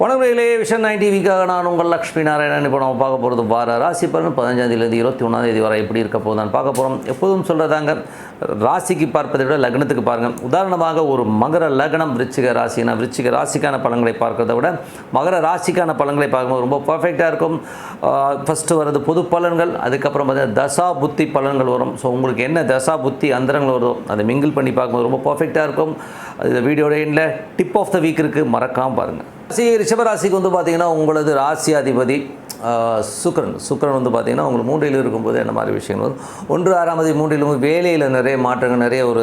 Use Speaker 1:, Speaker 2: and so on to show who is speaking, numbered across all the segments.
Speaker 1: வணக்கங்களே vision nine டிவிக்காக நான் உங்கள் லக்ஷ்மி நாராயணன். இப்போ நம்ம பார்க்க போகிறது வார ராசி பலன். பதினஞ்சாந்தேதி இருபத்தி ஒன்றாந்தேதி வரை எப்படி இருக்க போகுதான்னு பார்க்க போகிறோம் எப்போதும் சொல்கிறதாங்க ராசிக்கு பார்ப்பதை விட லக்னத்துக்கு பாருங்கள் உதாரணமாக ஒரு மகர லக்னம் விருச்சிக ராசினா விருச்சிக ராசிக்கான பலன்களை பார்க்கறத விட மகர ராசிக்கான பலன்களை பார்க்கும்போது ரொம்ப பர்ஃபெக்டாக இருக்கும். ஃபஸ்ட்டு வர்றது பொது பலன்கள் அதுக்கப்புறம் பார்த்தீங்கன்னா தசா புத்தி பலன்கள் வரும். ஸோ உங்களுக்கு என்ன தசா புத்தி அந்தரங்கள் வரும் அதை மிங்கிள் பண்ணி பார்க்கும்போது ரொம்ப பர்ஃபெக்டாக இருக்கும். அது வீடியோட எண்டில் டிப் ஆஃப் த வீக் இருக்குது மறக்காமல் பாருங்கள் ராசி ரிஷபராசிக்கு வந்து பார்த்தீங்கன்னா உங்களது ராசி அதிபதி சுக்கரன் சுக்கிரன். சுக்கிரன் வந்து பார்த்தீங்கன்னா உங்களுக்கு மூன்றில் இருக்கும்போது என்ன மாதிரி விஷயங்கள் வரும்? ஒன்று ஆறாமதி மூன்றிலும் வேலையில் நிறைய மாற்றங்கள் நிறைய ஒரு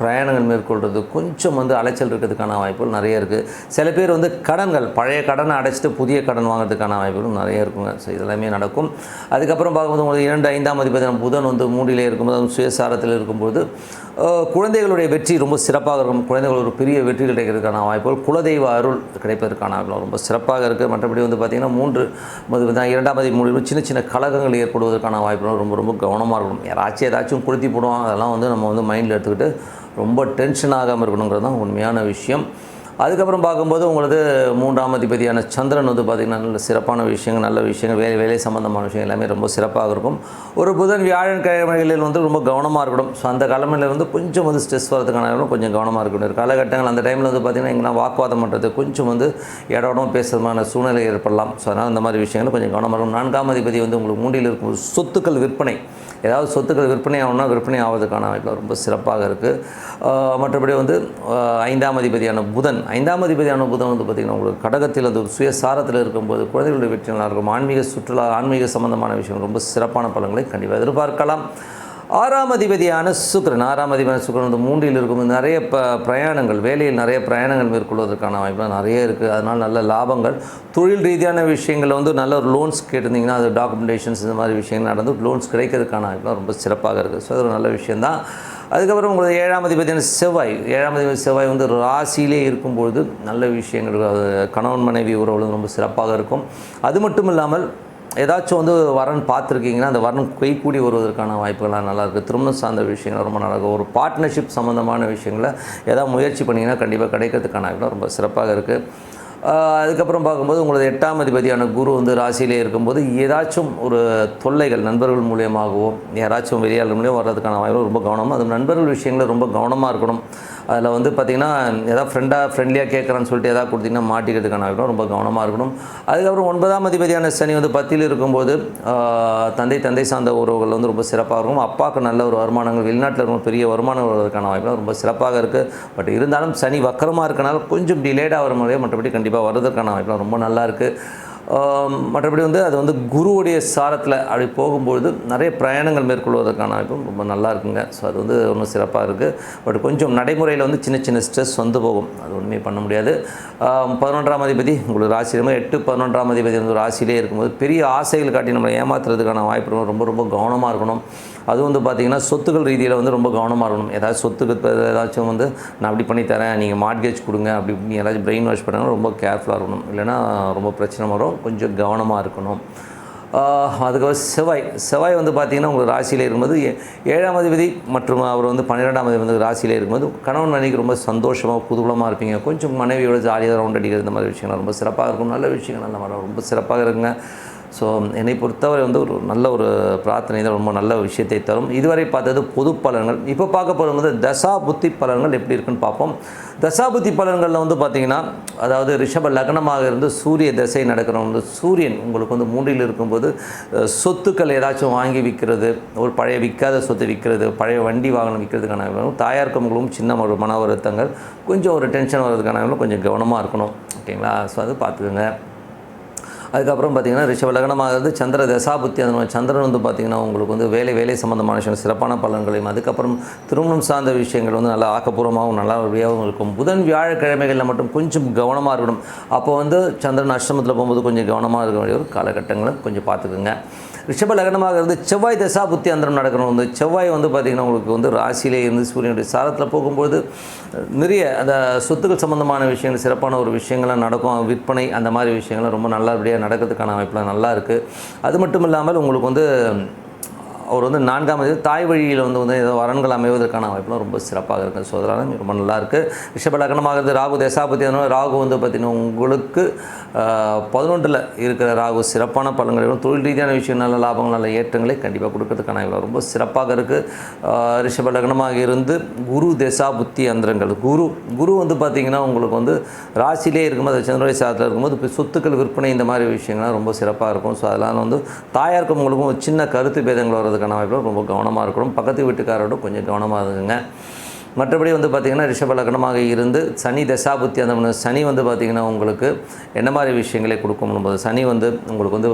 Speaker 1: பிரயாணங்கள் மேற்கொள்கிறது கொஞ்சம் வந்து அலைச்சல் இருக்கிறதுக்கான வாய்ப்புகள் நிறைய இருக்குது சில பேர் வந்து கடன்கள் பழைய கடனை அடைச்சிட்டு புதிய கடன் வாங்குறதுக்கான வாய்ப்புகளும் நிறைய இருக்குங்க. ஸோ இதெல்லாமே நடக்கும். அதுக்கப்புறம் பார்க்கும்போது உங்களுக்கு இரண்டு ஐந்தாம் அதிபதி புதன் வந்து மூன்றிலே இருக்கும்போது அதுவும் சுயசாரத்தில் இருக்கும்போது குழந்தைகளுடைய வெற்றி ரொம்ப சிறப்பாக இருக்கும். குழந்தைகள் ஒரு பெரிய வெற்றி கிடைக்கிறதுக்கான வாய்ப்புகள். குலதெய்வ அருள் கிடைப்பதற்கான ரொம்ப சிறப்பாக இருக்குது மற்றபடி வந்து பார்த்திங்கன்னா மூன்று மது இரண்டாம் மதி மூலியமாக சின்ன சின்ன கலகங்கள் ஏற்படுவதற்கான வாய்ப்புகள் ரொம்ப ரொம்ப கவனமாக இருக்கணும். யாராச்சும் ஏதாச்சும் குளுத்தி போடுவாங்க அதெல்லாம் வந்து நம்ம வந்து மைண்டில் எடுத்துக்கிட்டு ரொம்ப டென்ஷன் ஆகாமல் இருக்கணுங்கிறது தான் உண்மையான விஷயம். அதுக்கப்புறம் பார்க்கும்போது உங்களது மூன்றாம் அதிபதியான சந்திரன் வந்து பார்த்திங்கன்னா நல்ல சிறப்பான விஷயங்கள் நல்ல விஷயங்கள் வேலை வேலை சம்மந்தமான விஷயங்கள் எல்லாமே ரொம்ப சிறப்பாக இருக்கும். ஒரு புதன் வியாழன் கிழமைகளில் வந்து ரொம்ப கவனமாக இருக்கணும். ஸோ அந்த கிழமையில் வந்து கொஞ்சம் வந்து ஸ்ட்ரெஸ் வரதுக்கான கொஞ்சம் கவனமாக இருக்கணும். காலகட்டங்கள் அந்த டைமில் வந்து பார்த்திங்கன்னா எங்கன்னா வாக்குவாதம் பண்ணுறது கொஞ்சம் வந்து இடம் பேசுறதுமான சூழ்நிலை ஏற்படலாம். ஸோ அதனால் அந்த மாதிரி விஷயங்கள் கொஞ்சம் கவனமாக இருக்கும் நான்காம் அதிபதி வந்து உங்களுக்கு மூண்டியில் இருக்கும் சொத்துக்கள் விற்பனை. ஏதாவது சொத்துக்கள் விற்பனை ஆகணும்னா விற்பனை ஆவதற்கான வாய்ப்பு ரொம்ப சிறப்பாக இருக்குது மற்றபடி வந்து ஐந்தாம் அதிபதியான புதன் ஐந்தாம் அதிபதியான புதன் வந்து பார்த்திங்கன்னா உங்களுக்கு கடகத்தில் அது ஒரு சுயசாரத்தில் இருக்கும்போது குழந்தைகளுடைய வெற்றி நல்லா இருக்கும். ஆன்மீக சுற்றுலா ஆன்மீக சம்பந்தமான விஷயம் ரொம்ப சிறப்பான பலன்களை கண்டிப்பாக எதிர்பார்க்கலாம். ஆறாம் அதிபதியான சுக்கிரன் ஆறாம் அதிபதியான சுக்கிரன் வந்து மூன்றில் இருக்கும். நிறைய ப பிரயாணங்கள் வேலையில் நிறைய பிரயாணங்கள் மேற்கொள்வதற்கான வாய்ப்புலாம் நிறைய இருக்குது அதனால் நல்ல லாபங்கள். தொழில் ரீதியான விஷயங்களில் வந்து நல்ல ஒரு லோன்ஸ் கேட்டிருந்தீங்கன்னா அது டாக்குமெண்டேஷன்ஸ் இந்த மாதிரி விஷயங்கள் நடந்து லோன்ஸ் கிடைக்கிறதுக்கான வாய்ப்புலாம் ரொம்ப சிறப்பாக இருக்குது ஸோ அது ஒரு நல்ல விஷயந்தான் அதுக்கப்புறம் உங்களுக்கு ஏழாம் அதிபதியான செவ்வாய் ஏழாம் அதிபதி செவ்வாய் வந்து ராசியிலே இருக்கும்பொழுது நல்ல விஷயங்கள் கணவன் மனைவி உறவு ரொம்ப சிறப்பாக இருக்கும். அது மட்டும் இல்லாமல் ஏதாச்சும் வந்து வரன் பார்த்துருக்கீங்கன்னா அந்த வரன் கைக்கூடி வருவதற்கான வாய்ப்புகள்லாம் நல்லாயிருக்கு திருமணம் சார்ந்த விஷயங்கள் ரொம்ப நல்லாயிருக்கும் ஒரு பார்ட்னர்ஷிப் சம்மந்தமான விஷயங்களை ஏதாவது முயற்சி பண்ணிங்கன்னா கண்டிப்பாக கிடைக்கிறதுக்கான ரொம்ப சிறப்பாக இருக்குது அதுக்கப்புறம் பார்க்கும்போது உங்களது எட்டாம் அதிபதியான குரு வந்து ராசியிலே இருக்கும்போது ஏதாச்சும் ஒரு தொல்லைகள் நண்பர்கள் மூலியமாகவோ யாராச்சும் வெளியாளர் மூலியம் வர்றதுக்கான வாய்ப்பு ரொம்ப கவனமாக அது நண்பர்கள் விஷயங்களில் ரொம்ப கவனமாக இருக்கணும். அதில் வந்து பார்த்திங்கன்னா ஏதாவது ஃப்ரெண்டாக ஃப்ரெண்ட்லியாக கேட்குறேன்னு சொல்லிட்டு எதாவது கொடுத்தீங்கன்னா மாட்டிக்கிறதுக்கான வாய்ப்பு ரொம்ப கவனமாக இருக்கணும். அதுக்கப்புறம் ஒன்பதாம் அதிபதியான சனி வந்து பத்தியில் இருக்கும்போது தந்தை தந்தை சார்ந்த உறவுகள் வந்து ரொம்ப சிறப்பாக இருக்கும். அப்பாவுக்கு நல்ல ஒரு வருமானங்கள் வெளிநாட்டில் இருக்கும் பெரிய வருமானம் வருவதற்கான வாய்ப்பு ரொம்ப சிறப்பாக இருக்குது பட் இருந்தாலும் சனி வக்கரமாக இருக்கனால கொஞ்சம் டிலேடாக வர முறையே மற்றபடி கண்டிப்பாக வர்றதுக்கான வாய்ப்பு ரொம்ப நல்லா இருக்குது மற்றபடி வந்து அது வந்து குருவுடைய சாரத்தில் அப்படி போகும்பொழுது நிறைய பிரயாணங்கள் மேற்கொள்வதற்கான வாய்ப்பும் ரொம்ப நல்லா இருக்குங்க. ஸோ அது வந்து ஒன்றும் சிறப்பாக இருக்குது பட் கொஞ்சம் நடைமுறையில் வந்து சின்ன சின்ன ஸ்ட்ரெஸ் வந்து போகும். அது ஒன்றுமே பண்ண முடியாது. பதினொன்றாம் அதிபதி உங்களுக்கு ராசியிலுமே எட்டு பதினொன்றாம் அதிபதி வந்து ராசியிலே இருக்கும்போது பெரிய ஆசைகள் காட்டி நம்மளை ஏமாத்துறதுக்கான வாய்ப்பு ரொம்ப ரொம்ப கவனமாக இருக்கணும். அது வந்து பார்த்திங்கன்னா சொத்துக்கள் ரீதியில் வந்து ரொம்ப கவனமாக இருக்கணும். ஏதாவது சொத்துக்கு ஏதாச்சும் வந்து நான் அப்படி பண்ணி தரேன் நீங்கள் மார்ட்கேஜ் கொடுங்க அப்படி இப்படி ஏதாச்சும் பிரெயின் வாஷ் பண்ணாங்கன்னா ரொம்ப கேர்ஃபுல்லாக இருக்கணும். இல்லைன்னா ரொம்ப பிரச்சனை வரும். கொஞ்சம் கவனமாக இருக்கணும். அதுக்கப்புறம் செவ்வாய். செவ்வாய் வந்து பார்த்திங்கன்னா உங்களுக்கு ராசியில் இருக்கும்போது ஏ- ஏழாம் அதிபதி மற்றும் அவர் வந்து பன்னிரெண்டாம் அதிபதி வந்து ராசியில் இருக்கும்போது கணவன் மனைவிக்கு ரொம்ப சந்தோஷமாக குதூகலமாக இருப்பீங்க. கொஞ்சம் மனைவியோட ஜாலியாக ரவுண்ட் அடிக்கிறது இந்த மாதிரி விஷயங்கள் ரொம்ப சிறப்பாக இருக்கும். நல்ல விஷயங்கள் நல்ல மாதிரி ரொம்ப சிறப்பாக இருக்குங்க. ஸோ என்னை பொறுத்தவரை வந்து ஒரு நல்ல ஒரு பிரார்த்தனை தான் ரொம்ப நல்ல விஷயத்தை தரும். இதுவரை பார்த்தது பொது பலன்கள். இப்போ பார்க்க போகிறது வந்து தசா புத்தி பலன்கள் எப்படி இருக்குன்னு பார்ப்போம். தசா புத்தி பலன்களில் வந்து பார்த்திங்கன்னா அதாவது ரிஷப லக்னமாக இருந்து சூரிய தசை நடக்கிறவங்க வந்து சூரியன் உங்களுக்கு வந்து மூன்றில் இருக்கும்போது சொத்துக்கள் ஏதாச்சும் வாங்கி விற்கிறது ஒரு பழைய விற்காத சொத்து விற்கிறது பழைய வண்டி வாகனம் விற்கிறதுக்கான வாய்ப்பு. தாயார்க்கவங்களும் சின்ன ஒரு மன வருத்தங்கள் கொஞ்சம் ஒரு டென்ஷன் வர்றதுக்கான கொஞ்சம் கவனமாக இருக்கணும். ஓகேங்களா? ஸோ அது பார்த்துக்கோங்க. அதுக்கப்புறம் பார்த்தீங்கன்னா ரிஷப லக்னமாகிறது சந்திர தசாபுத்தி அந்த சந்திரன் வந்து பார்த்திங்கன்னா உங்களுக்கு வந்து வேலை வேலை சம்மந்தமான விஷயம் சிறப்பான பலன்களையும் அதுக்கப்புறம் திருமணம் சார்ந்த விஷயங்கள் வந்து நல்லா ஆக்கப்பூர்வமாகவும் நல்லபடியாகவும் இருக்கும். புதன் வியாழக்கிழமைகளில் மட்டும் கொஞ்சம் கவனமாக இருக்கணும். அப்போ வந்து சந்திரன் அஷ்டமத்தில் போகும்போது கொஞ்சம் கவனமாக இருக்க வேண்டிய ஒரு காலகட்டங்களை கொஞ்சம் பார்த்துக்குங்க. ரிஷப லக்னமாக இருந்து செவ்வாய் தசா புத்தி அந்தரம் நடக்கணும். வந்து செவ்வாய் வந்து பார்த்திங்கன்னா உங்களுக்கு வந்து ராசியிலே இருந்து சூரியனுடைய சாரத்தில் போகும்போது நிறைய அந்த சொத்துக்கள் சம்மந்தமான விஷயங்கள் சிறப்பான ஒரு விஷயங்கள்லாம் நடக்கும். விற்பனை அந்த மாதிரி விஷயங்கள்லாம் ரொம்ப நல்லபடியாக நடக்கிறதுக்கான வாய்ப்புலாம் நல்லா இருக்குது அது மட்டும் இல்லாமல் உங்களுக்கு வந்து அவர் வந்து நான்காம் தேதி தாய் வழியில் வந்து வந்து ஏதோ வரன்கள் அமைவதற்கான வாய்ப்புலாம் ரொம்ப சிறப்பாக இருக்குது. ஸோ அதனால் ரொம்ப நல்லாயிருக்கு இருக்குது ரிஷப ராகு தசாபதி ராகு வந்து பார்த்திங்கன்னா உங்களுக்கு பதினொன்றில் இருக்கிற ராகு சிறப்பான பலன்கள் தொழில் ரீதியான விஷயம் நல்ல லாபங்கள் நல்ல ஏற்றங்களை கண்டிப்பாக கொடுக்கறதுக்கான இவ்வளோ ரொம்ப சிறப்பாக இருக்குது ரிஷப லக்னமாக இருந்து குரு தசா புத்தி அந்தரங்கள். குரு குரு வந்து பார்த்திங்கன்னா உங்களுக்கு வந்து ராசியிலே இருக்கும்போது சந்திரனுடைய சாதத்தில் இருக்கும்போது இப்போ சொத்துக்கள் விற்பனை இந்த மாதிரி விஷயங்கள்லாம் ரொம்ப சிறப்பாக இருக்கும். ஸோ அதெல்லாம் வந்து தாயாருக்கும் உங்களுக்கும் சின்ன கருத்து பேதங்கள் போகிறதுக்கான வாய்ப்பு ரொம்ப கவனமாக இருக்கணும். பக்கத்து வீட்டுக்காரோட கொஞ்சம் கவனமாக இருக்குங்க மற்றபடி வந்து பார்த்திங்கன்னா ரிஷப லக்னமாக இருந்து சனி தசாபுத்தி அந்த சனி வந்து பார்த்திங்கன்னா உங்களுக்கு என்ன மாதிரி விஷயங்களை கொடுக்கும் போது சனி வந்து உங்களுக்கு வந்து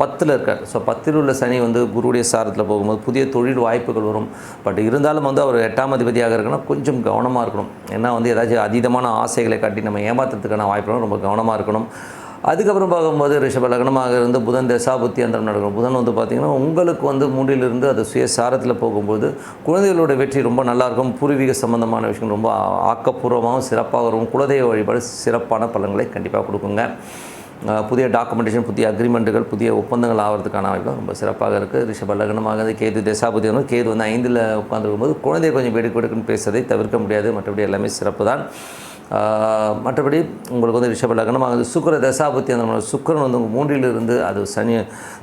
Speaker 1: பத்தில் இருக்கார். ஸோ பத்தில் உள்ள சனி வந்து குருவுடைய சாரத்தில் போகும்போது புதிய தொழில் வாய்ப்புகள் வரும். பட் இருந்தாலும் வந்து அவர் எட்டாம் அதிபதியாக இருக்குன்னா கொஞ்சம் கவனமாக இருக்கணும். ஏன்னா வந்து ஏதாச்சும் அதீதமான ஆசைகளை காட்டி நம்ம ஏமாத்துறதுக்கான வாய்ப்புகளும் ரொம்ப கவனமாக இருக்கணும். அதுக்கப்புறம் பார்க்கும்போது ரிஷப லக்னமாக இருந்து புதன் தசாபுத்தி அந்த நடக்கும். புதன் வந்து பார்த்திங்கன்னா உங்களுக்கு வந்து மூன்றிலிருந்து அது சுயசாரத்தில் போகும்போது குழந்தைகளோட வெற்றி ரொம்ப நல்லாயிருக்கும். பூர்வீக சம்பந்தமான விஷயம் ரொம்ப ஆக்கப்பூர்வமாகவும் சிறப்பாக வரும் குலதெய்வ வழிபாடு சிறப்பான பலன்களை கண்டிப்பாக கொடுக்குங்க. புதிய டாக்குமெண்டேஷன் புதிய அக்ரிமெண்ட்டுகள் புதிய ஒப்பந்தங்கள் ஆகிறதுக்கான வாய்ப்பு ரொம்ப சிறப்பாக இருக்குது ரிஷப லக்னமாக இருந்து கேது தசாபுத்தி வந்து கேது வந்து ஐந்தில் உட்காந்துருக்கும்போது குழந்தைய கொஞ்சம் வெடுக்கு வெடுக்குன்னு பேசுறதை தவிர்க்க முடியாது. மற்றபடி எல்லாமே சிறப்பு தான் மற்றபடி உங்களுக்கு வந்து ரிஷப லக்னமாக வந்து சுக்கர தசாபத்தி அந்த சுக்கரன் வந்து உங்கள் மூன்றிலிருந்து அது சனி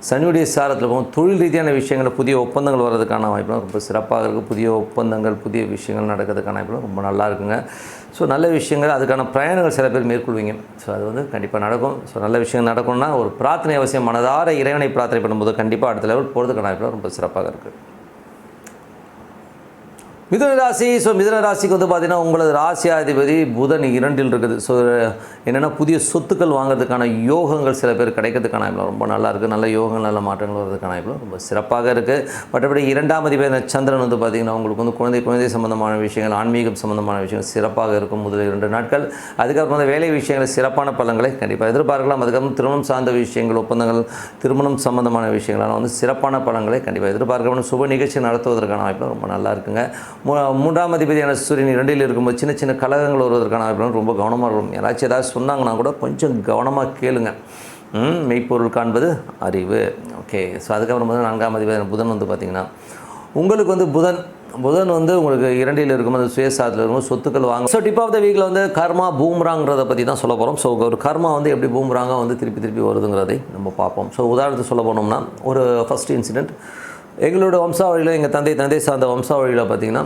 Speaker 1: சனியுடைய சாரத்தில் போகும் தொழில் ரீதியான விஷயங்கள் புதிய ஒப்பந்தங்கள் வர்றதுக்கான வாய்ப்புலாம் ரொம்ப சிறப்பாக இருக்குது புதிய ஒப்பந்தங்கள் புதிய விஷயங்கள் நடக்கிறதுக்கான வாய்ப்புலாம் ரொம்ப நல்லா இருக்குங்க. ஸோ நல்ல விஷயங்கள் அதுக்கான பிரயாணங்கள் சில பேர் மேற்கொள்வீங்க. ஸோ அது வந்து கண்டிப்பாக நடக்கும். ஸோ நல்ல விஷயங்கள் நடக்கும்னா ஒரு பிரார்த்தனை அவசியம் மனதார இறைவனை பிரார்த்தனை பண்ணும்போது கண்டிப்பாக அடுத்த லெவல் போகிறதுக்கான வாய்ப்புலாம் ரொம்ப சிறப்பாக இருக்குது மிதுன ராசி ஸோ மிதுன ராசிக்கு வந்து பார்த்தீங்கன்னா உங்களது ராசியாதிபதி புதன் இரண்டில் இருக்குது. ஸோ என்னென்னா புதிய சொத்துக்கள் வாங்குறதுக்கான யோகங்கள் சில பேர் கிடைக்கிறதுக்கான வாய்ப்பு ரொம்ப நல்லா இருக்குது நல்ல யோகங்கள் நல்ல மாற்றங்கள் வர்றதுக்கான வாய்ப்பு ரொம்ப சிறப்பாக இருக்குது மற்றபடி இரண்டாம் அதிபதி சந்திரன் வந்து பார்த்திங்கன்னா உங்களுக்கு வந்து குழந்தை குழந்தை சம்பந்தமான விஷயங்கள் ஆன்மீகம் சம்பந்தமான விஷயங்கள் சிறப்பாக இருக்கும் முதல் இரண்டு நாட்கள். அதுக்கப்புறம் வந்து வேலை விஷயங்கள் சிறப்பான பலன்களை கண்டிப்பாக எதிர்பார்க்கலாம். அதுக்கப்புறம் திருமணம் சார்ந்த விஷயங்கள் ஒப்பந்தங்கள் திருமணம் சம்பந்தமான விஷயங்களான வந்து சிறப்பான பலன்களை கண்டிப்பாக எதிர்பார்க்கணும் சுப நிகழ்ச்சி நடத்துவதற்கான வாய்ப்பு ரொம்ப நல்லா இருக்குங்க. மூன்றாம் அதிபதியான சூரியன் இரண்டில் இருக்கும்போது சின்ன சின்ன கலகங்கள் வருவதற்கான வாய்ப்பு ரொம்ப கவனமாக இருக்கும். யாராச்சும் ஏதாவது சொன்னாங்கன்னா கூட கொஞ்சம் கவனமாக கேளுங்க. மெய்ப்பொருள் காண்பது அறிவு. ஓகே ஸோ அதுக்கப்புறம் வந்து நான்காம் அதிபதியான புதன் வந்து பார்த்திங்கன்னா உங்களுக்கு வந்து புதன் புதன் வந்து உங்களுக்கு இரண்டில் இருக்கும்போது சுயசாதத்தில் இருக்கும்போது சொத்துக்கள் வாங்க. ஸோ டிப் ஆஃப் த வீக்கில் வந்து கர்மா பூம்ராங்கிறத பற்றி தான் சொல்ல போகிறோம் ஸோ ஒரு கர்மா வந்து எப்படி பூம்ராங்க வந்து திருப்பி திருப்பி வருதுங்கிறதை நம்ம பார்ப்போம். ஸோ உதாரணத்துக்கு சொல்ல போனோம்னா ஒரு ஃபஸ்ட் இன்சிடெண்ட் எங்களோட வம்சாவழியில் எங்கள் தந்தை தந்தை சார்ந்த வம்சாவழியில் பார்த்திங்கன்னா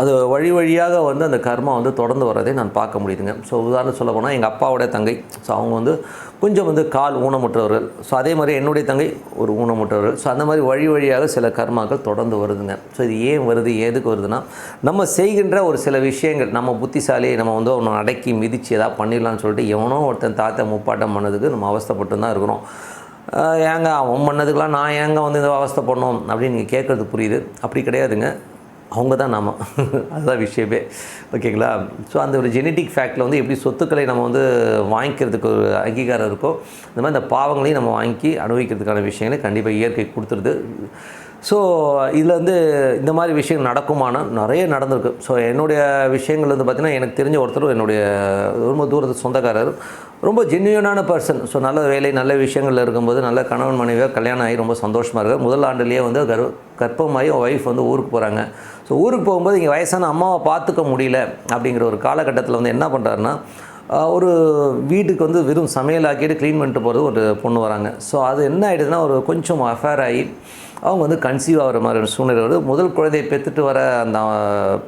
Speaker 1: அது வழி வழியாக வந்து அந்த கர்மா வந்து தொடர்ந்து வரதை நான் பார்க்க முடியுதுங்க. ஸோ உதாரணம் சொல்ல போனால் எங்கள் அப்பாவோடைய தங்கை. ஸோ அவங்க வந்து கொஞ்சம் வந்து கால் ஊனமுற்றவர்கள். ஸோ அதே மாதிரி என்னுடைய தங்கை ஒரு ஊனமுற்றவர்கள். ஸோ அந்த மாதிரி வழி வழியாக சில கர்மாக்கள் தொடர்ந்து வருதுங்க. ஸோ இது ஏன் வருது எதுக்கு வருதுன்னா நம்ம செய்கின்ற ஒரு சில விஷயங்கள் நம்ம புத்திசாலியை நம்ம வந்து ஒன்று அடக்கி மிதித்து ஏதாவது பண்ணிடலாம்னு சொல்லிட்டு எவனோ ஒருத்தன் தாத்தா முப்பாட்டம் பண்ணதுக்கு நம்ம அவஸ்தைப்பட்டு தான் இருக்கிறோம். ஏங்க அவன் பண்ணதுக்கெலாம் நான் ஏங்க வந்து இந்த அவஸ்தை பண்ணோம்? அப்படின்னு நீங்கள் கேட்குறது புரியுது. அப்படி கிடையாதுங்க. அவங்க தான் நாம. அதுதான் விஷயமே. ஓகேங்களா? ஸோ அந்த ஒரு ஜெனட்டிக் ஃபேக்டில் வந்து எப்படி சொத்துக்களை நம்ம வந்து வாங்கிக்கிறதுக்கு ஒரு அங்கீகாரம் இருக்கோ இந்த மாதிரி இந்த பாவங்களையும் நம்ம வாங்கி அனுபவிக்கிறதுக்கான விஷயங்களை கண்டிப்பாக இயற்கை கொடுத்துருது. ஸோ இதில் வந்து இந்த மாதிரி விஷயங்கள் நடக்குமானா நிறைய நடந்திருக்கு. ஸோ என்னுடைய விஷயங்கள் வந்து பார்த்திங்கன்னா எனக்கு தெரிஞ்ச ஒருத்தர் என்னுடைய ரொம்ப தூரத்து சொந்தக்காரர். ரொம்ப ஜென்யூனான பர்சன் ஸோ நல்ல வேலை நல்ல விஷயங்கள் இருக்கும்போது நல்ல கணவன் மனைவியாக கல்யாணம் ஆகி ரொம்ப சந்தோஷமாக இருக்கார். முதல் ஆண்டுலேயே வந்து கர் கர்ப்பமாகி ஒய்ஃப் வந்து ஊருக்கு போகிறாங்க ஸோ ஊருக்கு போகும்போது இங்கே வயசான அம்மாவை பார்த்துக்க முடியல அப்படிங்கிற ஒரு காலகட்டத்தில் வந்து என்ன பண்ணுறாருன்னா ஒரு வீட்டுக்கு வந்து வெறும் சமையல் ஆக்கிட்டு க்ளீன் பண்ணிட்டு போகிறது ஒரு பொண்ணு வராங்க. ஸோ அது என்ன ஆகிடுதுன்னா ஒரு கொஞ்சம் அஃபேர் ஆகி அவங்க வந்து கன்சீவ் ஆகிற மாதிரி ஒரு சூழ்நிலை வருது. முதல் குழந்தையை பெற்றுட்டு வர அந்த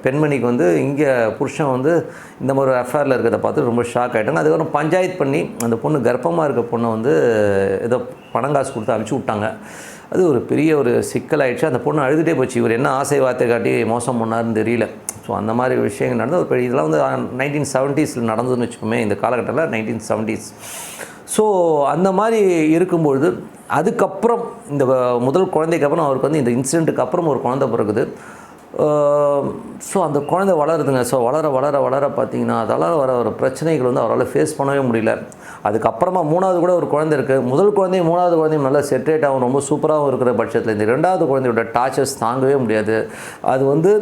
Speaker 1: பெண்மணிக்கு வந்து இங்கே புருஷன் வந்து இந்த மாதிரி ஒரு அஃபேரில் இருக்கிறத பார்த்து ரொம்ப ஷாக் ஆகிட்டாங்க அதுக்கப்புறம் பஞ்சாயத்து பண்ணி அந்த பொண்ணு கர்ப்பமாக இருக்க பொண்ணை வந்து ஏதோ பணம் காசு கொடுத்து அனுப்பிச்சி விட்டாங்க. அது ஒரு பெரிய ஒரு சிக்கலாயிடுச்சு அந்த பொண்ணு அழுதுகிட்டே போச்சு. இவர் என்ன ஆசை வார்த்தை காட்டி மோசம் பண்ணாருன்னு தெரியல. ஸோ அந்த மாதிரி விஷயங்கள் நடந்து ஒரு பெரிய இதெல்லாம் வந்து நைன்டீன் செவன்ட்டீஸில் நடந்ததுன்னு வச்சுக்கோமே இந்த காலகட்டத்தில் நைன்டீன் செவன்ட்டீஸ் ஸோ அந்த மாதிரி இருக்கும்பொழுது அதுக்கப்புறம் இந்த வ- முதல் குழந்தைக்கு அப்புறம் அவருக்கு வந்து இந்த இன்சிடெண்ட்டுக்கு அப்புறம் ஒரு குழந்தை பிறகுது ஸோ அந்த குழந்தை வளருதுங்க. ஸோ வளர வளர வளர பார்த்தீங்கன்னா அதால் வர ஒரு பிரச்சனைகள் வந்து அவரால் ஃபேஸ் பண்ணவே முடியல. அதுக்கப்புறமா மூணாவது கூட ஒரு குழந்தை இருக்குது முதல் குழந்தையும் மூணாவது குழந்தையும் நல்லா செட்ரேட் ஆகும் ரொம்ப சூப்பராகவும் இருக்கிற பட்சத்தில் இந்த ரெண்டாவது குழந்தையோட டார்ச்சர்ஸ் தாங்கவே முடியாது. அது வந்து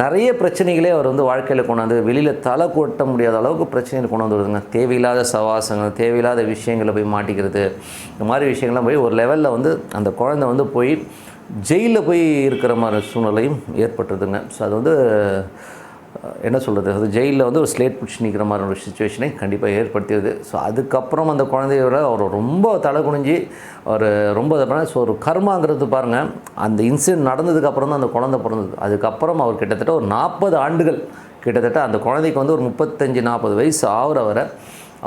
Speaker 1: நிறைய பிரச்சனைகளே அவர் வந்து வாழ்க்கையில் கொண்டாந்து வெளியில் தலை கொட்ட முடியாத அளவுக்கு பிரச்சனைகள் கொண்டு வந்துருதுங்க தேவையில்லாத சவாசங்கள் தேவையில்லாத விஷயங்களை போய் மாட்டிக்கிறது. இந்த மாதிரி விஷயங்கள்லாம் போய் ஒரு லெவலில் வந்து அந்த குழந்தை வந்து போய் ஜெயிலில் போய் இருக்கிற மாதிரி சூழ்நிலையும் ஏற்பட்டுருதுங்க. ஸோ அது வந்து என்ன சொல்கிறது அது ஜெயிலில் வந்து ஒரு ஸ்லேட் பிடிச்சி நிற்கிற மாதிரி ஒரு சுச்சுவேஷனை கண்டிப்பாக ஏற்படுத்தியது. ஸோ அதுக்கப்புறம் அந்த குழந்தையோட அவர் ரொம்ப தலை குனிஞ்சு அவர் ரொம்ப பண்ண ஸோ ஒரு கர்மாங்கிறது பாருங்கள் அந்த இன்சிடென்ட் நடந்ததுக்கப்புறம் தான் அந்த குழந்தை பிறந்தது. அதுக்கப்புறம் அவர் கிட்டத்தட்ட ஒரு நாற்பது ஆண்டுகள் கிட்டத்தட்ட அந்த குழந்தைக்கு வந்து ஒரு முப்பத்தஞ்சு நாற்பது வயசு ஆகிற வரை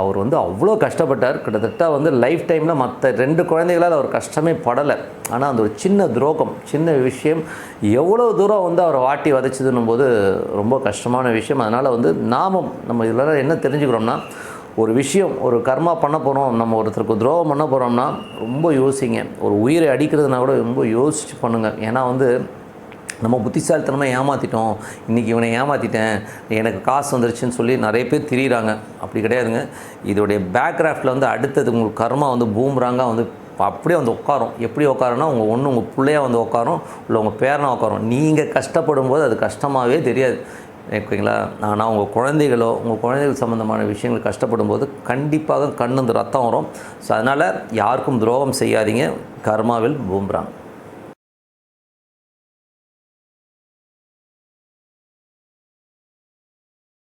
Speaker 1: அவர் வந்து அவ்வளோ கஷ்டப்பட்டார். கிட்டத்தட்ட வந்து லைஃப் டைமில் மற்ற ரெண்டு குழந்தைகளால் அவர் கஷ்டமே படலை. ஆனால் அந்த ஒரு சின்ன துரோகம் சின்ன விஷயம் எவ்வளோ தூரம் வந்து அவரை வாட்டி வதைச்சதுன்னும் போது ரொம்ப கஷ்டமான விஷயம். அதனால் வந்து நாமும் நம்ம இதில் என்ன தெரிஞ்சுக்கிறோம்னா ஒரு விஷயம் ஒரு கர்மா பண்ண போகிறோம் நம்ம ஒருத்தருக்கு துரோகம் பண்ண போகிறோம்னா ரொம்ப யோசிங்க. ஒரு உயிரை அடிக்கிறதுனா கூட ரொம்ப யோசிச்சு பண்ணுங்கள் ஏன்னா வந்து நம்ம புத்திசாலித்தனமாக ஏமாற்றிட்டோம் இன்றைக்கி இவனை ஏமாற்றிட்டேன் எனக்கு காசு வந்துருச்சுன்னு சொல்லி நிறைய பேர் திரியிறாங்க. அப்படி கிடையாதுங்க. இதோடைய பேக்ராஃப்டில் வந்து அடுத்தது உங்களுக்கு கர்மா வந்து பூம்ராங்காக வந்து அப்படியே வந்து உட்காரும். எப்படி உட்காருன்னா உங்கள் ஒன்று உங்கள் பிள்ளையாக வந்து உட்காரும் இல்லை உங்கள் பேரனாக உட்காரும். நீங்கள் கஷ்டப்படும் போது அது கஷ்டமாகவே தெரியாது. ஓகேங்களா? ஆனால் உங்கள் குழந்தைகளோ உங்கள் குழந்தைகள் சம்மந்தமான விஷயங்கள் கஷ்டப்படும் போது கண்டிப்பாக கண்ணு இந்த ரத்தம் வரும். ஸோ அதனால் யாருக்கும் துரோகம் செய்யாதீங்க. கர்மாவில் பூம்புறாங்க